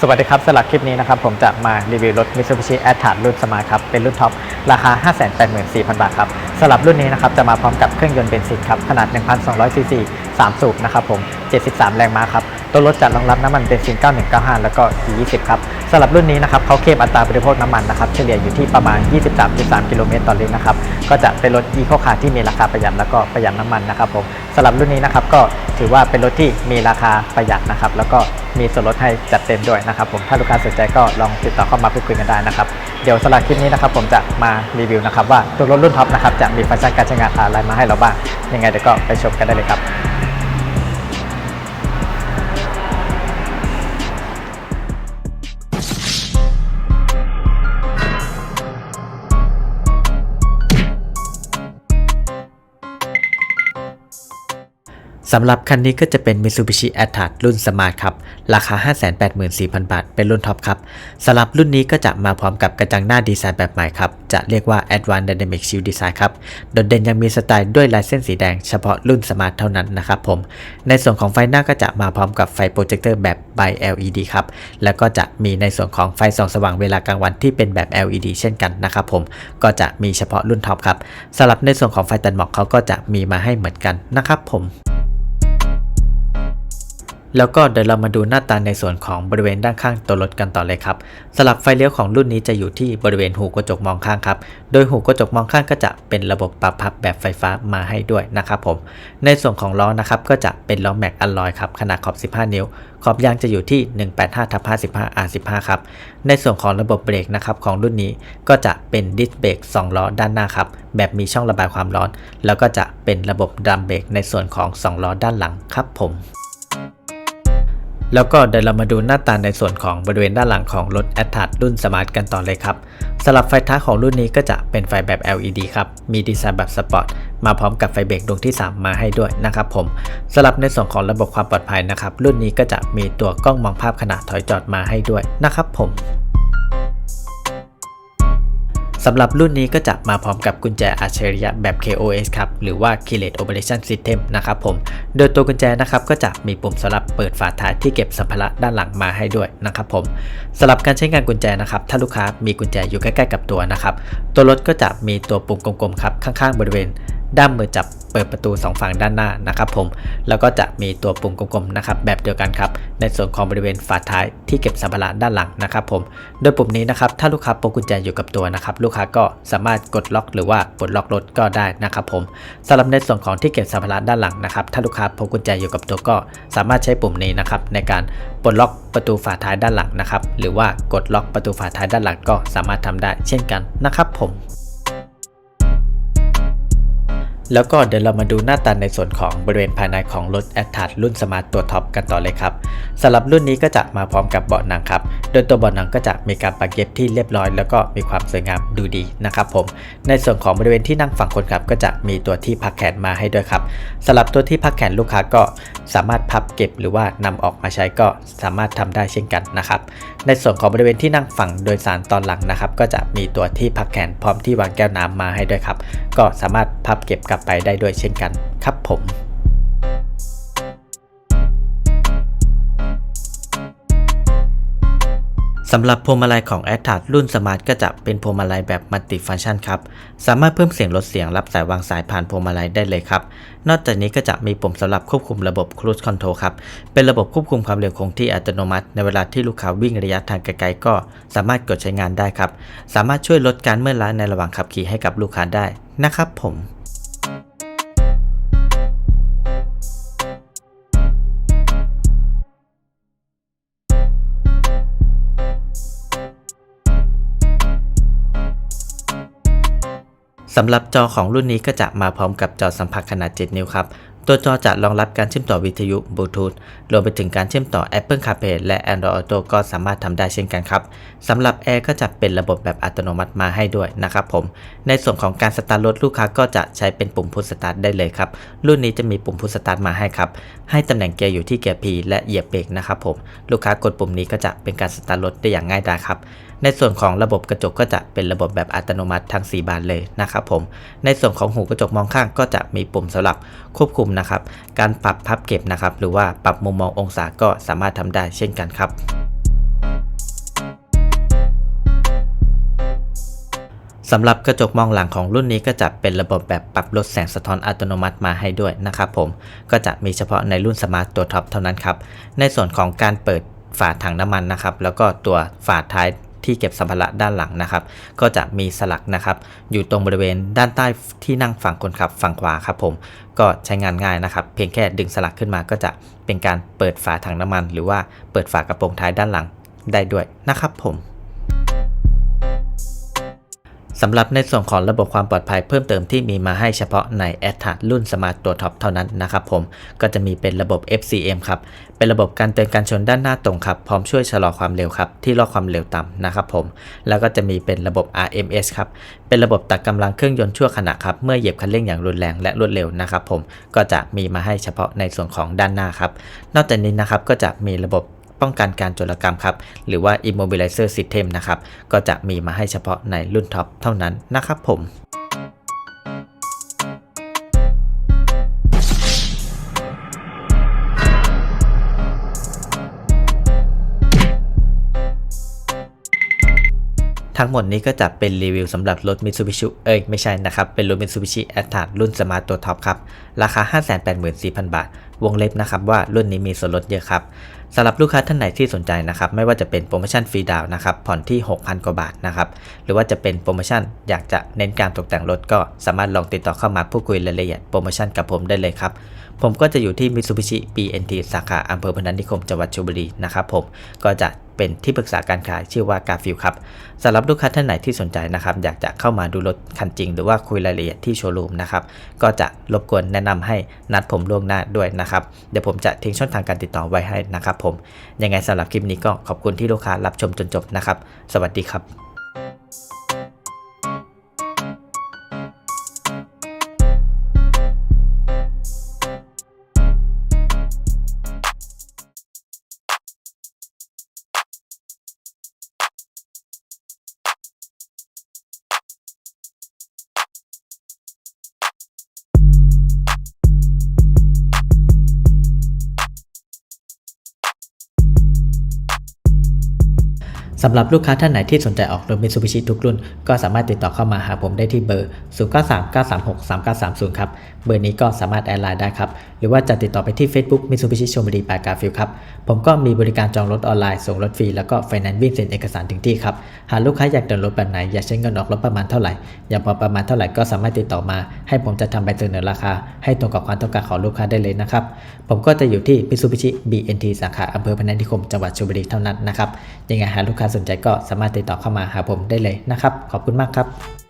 สวัสดีครับสำหรับคลิปนี้นะครับผมจะมารีวิวรถ Mitsubishi a t r a รุ่นสมาร์ทครับเป็นรุ่นท็อปราคา 584,000 บาทครับสำหรับรุ่นนี้นะครับจะมาพร้อมกับเครื่องยนต์เบนซินครับขนาด 1,200ซีซี3สูบนะครับผม73 แรงม้าครับตัวรถจะรองรับน้ำมันเบนซิน 9195 แล้วก็ E20 ครับสำหรับรุ่นนี้นะครับเขาเคลมอัตราบริโภคน้ำมันนะครับเฉลี่ยอยู่ที่ประมาณ 23.3 กิโลเมตรต่อลิตรนะครับก็จะเป็นรถ Eco Car ที่มีราคาประหยัดแล้วก็ประหยัดน้ำมันนะครับผมสำหรับรุ่นนี้นะครับก็ถือว่าเป็นรถที่มีราคาประหยัดนะครับแล้วก็ มีส่วนลดให้จัดเต็มด้วยนะครับผมถ้าลูกค้าสนใจก็ลองติดต่อเข้ามาพูดคุยกันได้นะครับเดี๋ยวสำหรับคลิปนี้นะครับผมจะมารีวิวนะครับว่าตัวรถรุ่นท็อปนะครับจะมีฟังก์ชันการใช้งานอะไรมาให้เราบ้างยังไงเดี๋ยวก็ไปชมกันได้เลยครับ สำหรับคันนี้ก็จะเป็น Mitsubishi a t r a รุ่น Smart ครับ ราคา 584,000 บาท เป็นรุ่นท็อปครับ สำหรับรุ่นนี้ก็จะมาพร้อมกับกระจังหน้าดีไซน์แบบใหม่ครับ จะเรียกว่า Advanced Dynamic Shield Design ครับ โดดเด่นยังมีสไตล์ด้วยลายเส้นสีแดงเฉพาะรุ่น Smart เท่านั้นนะครับผม ในส่วนของไฟหน้าก็จะมาพร้อมกับไฟโปรเจคเตอร์แบบ by LED ครับ แล้วก็จะมีในส่วนของไฟส่องสว่างเวลากลางวันที่เป็นแบบ LED เช่นกันนะครับผม ก็จะมีเฉพาะรุ่นท็อปครับ สำหรับในส่วนของไฟตัดหมอกเขาก็จะมีมาให้เหมือนกันนะครับผม แล้วก็เดี๋ยวเรามาดูหน้าตาในส่วนของบริเวณด้านข้างตัวรถกันต่อเลยครับสลับไฟเลี้ยวของรุ่นนี้จะอยู่ที่บริเวณหูกระจกมองข้างครับ โดยหูกระจกมองข้างก็จะเป็นระบบปรับพับแบบไฟฟ้ามาให้ด้วยนะครับผม ในส่วนของล้อนะครับก็จะเป็นล้อแม็กอลลอยครับขนาดขอบ 15 นิ้ว ขอบยางจะอยู่ที่ 185ทับ55 R15 ครับ ในส่วนของระบบเบรกนะครับของรุ่นนี้ก็จะเป็นดิสเบรก2ล้อด้านหน้าครับแบบมีช่องระบายความร้อน แล้วก็จะเป็นระบบดรัมเบรกในส่วนของ 2 ล้อด้านหลังครับผม แล้วก็เดี๋ยวเรามาดูหน้าตาในส่วนของบริเวณด้านหลังของรถ a t t a รุ่น Smart กันต่อเลยครับสำหรับไฟท้ายของรุ่นนี้ก็จะเป็นไฟแบบ LED ครับ มีดีไซน์แบบสปอร์ตมาพร้อมกับไฟเบรกดวงที่ 3 มาให้ด้วยนะครับผมสำหรับในส่วนของระบบความปลอดภัยนะครับ รุ่นนี้ก็จะมีตัวกล้องมองภาพขณะถอยจอดมาให้ด้วยนะครับผม สำหรับรุ่นนี้ก็จะมาพร้อมกับกุญแจอัจฉริยะแบบ KOS ครับ หรือว่า Keyless Operation System นะครับผม โดยตัวกุญแจนะครับก็จะมีปุ่มสำหรับเปิดฝาท้ายที่เก็บสัมภาระด้านหลังมาให้ด้วยนะครับผมสำหรับการใช้งานกุญแจนะครับ ถ้าลูกค้ามีกุญแจอยู่ใกล้ๆกับตัวนะครับ ตัวรถก็จะมีตัวปุ่มกลมๆครับข้างๆบริเวณ ด้ามมือจับเปิดประตู 2 ฝั่งด้านหน้านะครับผม แล้วก็จะมีตัวปุ่มกลมๆนะครับแบบเดียวกันครับ ในส่วนของบริเวณฝาท้ายที่เก็บสัมภาระด้านหลังนะครับผม โดยปุ่มนี้นะครับถ้าลูกค้าพกกุญแจอยู่กับตัวนะครับลูกค้าก็สามารถกดล็อกหรือว่าปลดล็อกรถก็ได้นะครับผมสำหรับในส่วนของที่เก็บสัมภาระด้านหลังนะครับถ้าลูกค้าพกกุญแจอยู่กับตัวก็สามารถใช้ปุ่มนี้นะครับในการปลดล็อกประตูฝาท้ายด้านหลังนะครับหรือว่ากดล็อกประตูฝาท้ายด้านหลังก็สามารถทำได้ เช่นกันนะครับผม แล้วก็เดี๋ยวเรามาดูหน้าตาในส่วนของบริเวณภายในของรถ a t t a รุ่นสมาร์ตตัวท็อปกันต่อเลยครับสำหรับรุ่นนี้ก็จะมาพร้อมกับเบาะหนังครับ โดยตัวเบาะหนังก็จะมีการปักเย็บที่เรียบร้อย แล้วก็มีความสวยงามดูดีนะครับผม ในส่วนของบริเวณที่นั่งฝั่งคนขับ ก็จะมีตัวที่พักแขนมาให้ด้วยครับสำหรับตัวที่พักแขนลูกค้าก็สามารถพับเก็บหรือว่านำออกมาใช้ก็สามารถทำได้เช่นกันนะครับ ในส่วนของบริเวณที่นั่งฝั่งโดยสารตอนหลังนะครับ ก็จะมีตัวที่พักแขนพร้อมที่วางแก้วน้ำมาให้ด้วยครับ ก็สามารถพับเก็บกลับไปได้ด้วยเช่นกันครับผมสำหรับพวงมาลัยของ a t t a รุ่น Smart ก็จะเป็นพวงมาลัยแบบมัลติฟังชันครับ สามารถเพิ่มเสียงลดเสียงรับสายวางสายผ่านพวงมาลัยได้เลยครับ นอกจากนี้ก็จะมีปุ่มสำหรับควบคุมระบบ Cruise Control ครับ เป็นระบบควบคุมความเร็วคงที่อัตโนมัติ ในเวลาที่ลูกค้าวิ่งระยะทางไกลๆก็สามารถกดใช้งานได้ครับ สามารถช่วยลดการเมื่อยล้าในระหว่างขับขี่ให้กับลูกค้าได้นะครับผม สำหรับจอของรุ่นนี้ก็จะมาพร้อมกับจอสัมผัสขนาด 7 นิ้วครับ ตัวจอจะรองรับการเชื่อมต่อวิทยุบลูทูธรวมไปถึงการเชื่อมต่อ Apple CarPlay และ Android Auto ก็สามารถทำได้เช่นกันครับสำหรับ Air ก็จะเป็นระบบแบบอัตโนมัติมาให้ด้วยนะครับผม ในส่วนของการสตาร์ทรถลูกค้าก็จะใช้เป็นปุ่มพุชสตาร์ทได้เลยครับ รุ่นนี้จะมีปุ่มพุชสตาร์ทมาให้ครับ ให้ตำแหน่งเกียร์อยู่ที่เกียร์ P และเหยียบเบรกนะครับผม ลูกค้ากดปุ่มนี้ก็จะเป็นการสตาร์ทรถได้อย่างง่ายดายครับในส่วนของระบบกระจกก็จะเป็นระบบแบบอัตโนมัติทั้ง 4 บานเลยนะครับผม ในส่วนของหูกระจกมองข้างก็จะมีปุ่มสำหรับควบคุมนะครับ การปรับพับเก็บนะครับ หรือว่าปรับมุมมององศาก็สามารถทำได้เช่นกันครับสำหรับกระจกมองหลังของรุ่นนี้ก็จะเป็นระบบแบบปรับลดแสงสะท้อนอัตโนมัติมาให้ด้วยนะครับผม ก็จะมีเฉพาะในรุ่นสมาร์ทตัวท็อปเท่านั้นครับ ในส่วนของการเปิดฝาถังน้ำมันนะครับ แล้วก็ตัวฝาท้าย ที่เก็บสัมภาระด้านหลังนะครับ ก็จะมีสลักนะครับ อยู่ตรงบริเวณด้านใต้ที่นั่งฝั่งคนขับฝั่งขวาครับผมก็ใช้งานง่ายนะครับ เพียงแค่ดึงสลักขึ้นมาก็จะเป็นการเปิดฝาถังน้ำมัน หรือว่าเปิดฝากระโปรงท้ายด้านหลังได้ด้วยนะครับผม สำหรับในส่วนของระบบความปลอดภัยเพิ่มเติมที่มีมาให้เฉพาะใน a t t a รุ่นสมาร์ตตัวท็อปเท่านั้นนะครับผมก็จะมีเป็นระบบ FCM ครับ เป็นระบบการเตือนการชนด้านหน้าตรงครับ พร้อมช่วยชะลอความเร็วครับ ที่รอความเร็วต่ำนะครับผม แล้วก็จะมีเป็นระบบ RMS ครับ เป็นระบบตัดกำลังเครื่องยนต์ชั่วขณะครับ เมื่อเหยียบคันเร่งอย่างรุนแรงและรวดเร็วนะครับผม ก็จะมีมาให้เฉพาะในส่วนของด้านหน้าครับ นอกจากนี้นะครับก็จะมีระบบ ป้องกันการโจรกรรมครับ หรือว่า Immobilizer System นะครับ ก็จะมีมาให้เฉพาะในรุ่นท็อปเท่านั้นนะครับผม ทั้งหมดนี้ก็จะเป็นรีวิวสำหรับรถ Mitsubishi เอ้ยไม่ใช่นะครับ เป็นรถ Mitsubishi a t t r a รุ่นสมาร์ตตัวท็อปครับ ราคา 584,000 บาท วงเล็บนะครับว่ารุ่นนี้มีส่วนลดเยอะครับสำหรับลูกค้าท่านไหนที่สนใจนะครับ ไม่ว่าจะเป็นโปรโมชั่นฟรีดาวน์นะครับผ่อนที่ 6,000 กว่าบาทนะครับ หรือว่าจะเป็นโปรโมชั่นอยากจะเน้นการตกแต่งรถก็สามารถลองติดต่อเข้ามาพูดคุยรายละเอียดโปรโมชั่นกับผมได้เลยครับ ผมก็จะอยู่ที่ Mitsubishi BNT สาขาอำเภอพนัสนิคมจังหวัดชลบุรีนะครับผมก็จะ เป็นที่ปรึกษาการขายชื่อว่ากาฟิลครับสำหรับลูกค้าท่านไหนที่สนใจนะครับอยากจะเข้ามาดูรถคันจริง หรือว่าคุยรายละเอียดที่โชว์รูมนะครับก็จะรบกวนแนะนำให้นัดผมล่วงหน้าด้วยนะครับเดี๋ยวผมจะทิ้งช่องทางการติดต่อไว้ให้นะครับผมยังไงสำหรับคลิปนี้ก็ขอบคุณที่ลูกค้ารับชมจนจบนะครับ สวัสดีครับ สำหรับลูกค้าท่านไหนที่สนใจออกรถ Mitsubishi ทุกรุ่น ก็สามารถติดต่อเข้ามาหาผมได้ที่เบอร์ 0939363930 ครับ เบอร์นี้ก็สามารถแอดไลน์ได้ครับ หรือว่าจะติดต่อไปที่ Facebook Mitsubishi ชลบุรีปากาฟิลครับ ผมก็มีบริการจองรถออนไลน์ ส่งรถฟรี แล้วก็ไฟแนนซ์วิ่งเซ็นเอกสารถึงที่ครับ หากลูกค้าอยากเดินรถแบบไหน อยากใช้เงินออกรถประมาณเท่าไหร่ อยากพอประมาณเท่าไหร่ก็สามารถติดต่อมา ให้ผมจะทำใบเสนอราคา ให้ตรงกับความต้องการของลูกค้าได้เลยนะครับ ผมก็จะอยู่ที่ Mitsubishi BNT สาขาอำเภอพนัสนิคมจังหวัดชลบุรีเท่านั้นนะครับยังไงหาลูกค้าสนใจก็สามารถติดต่อเข้ามาหาผมได้เลยนะครับ ขอบคุณมากครับ